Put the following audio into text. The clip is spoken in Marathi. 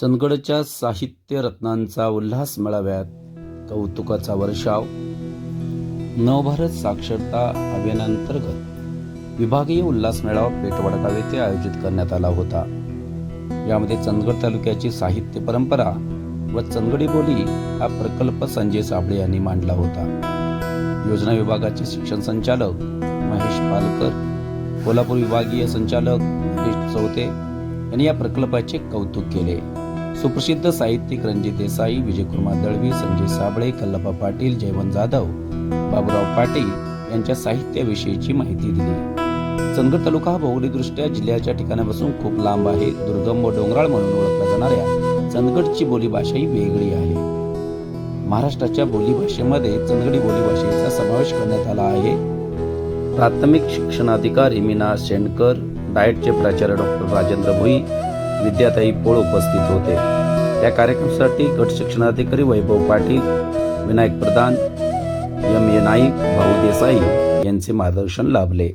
चंदगडच्या साहित्य रत्नांचा उल्हास मेळाव्यात कौतुकाचा वर्षाव नवभारत साक्षरता अभियानांतर्गत विभागीय उल्हास मेळावा पेटवडगाव येथे आयोजित करण्यात आला होता. यामध्ये चंदगड तालुक्याची साहित्य परंपरा व चंदगडी बोली हा प्रकल्प संजय साबळे यांनी मांडला होता. योजना विभागाचे शिक्षण संचालक महेश पालकर कोल्हापूर विभागीय संचालक महेश चौथे यांनी या प्रकल्पाचे कौतुक केले. सुप्रसिद्ध साहित्यिक रणजित देसाई विजयकुमार दळवी संजय साबळे कल्लपा पाटील जयवंत जाधव बाबुराव पाटील यांच्या साहित्याविषयीची माहिती दिली. चंदगड तालुका हा भौगोलिकदृष्ट्या जिल्ह्याच्या ठिकाणापासून खूप लांब आहे. दुर्गम व डोंगराळ म्हणून ओळखल्या जाणाऱ्या चंदगडची बोलीभाषा ही वेगळी आहे. महाराष्ट्राच्या बोलीभाषेमध्ये चंदगडी बोलीभाषेचा समावेश करण्यात आला आहे. प्राथमिक शिक्षणाधिकारी मीना शेंडकर डाएटचे प्राचार्य डॉक्टर राजेंद्र भुई विद्याताई पोळ उपस्थित होते. या कार्यक्रमासाठी गट शिक्षणाधिकारी वैभव पाटील विनायक प्रधान एम ए नाईक भाऊ देसाई यांचे मार्गदर्शन लाभले.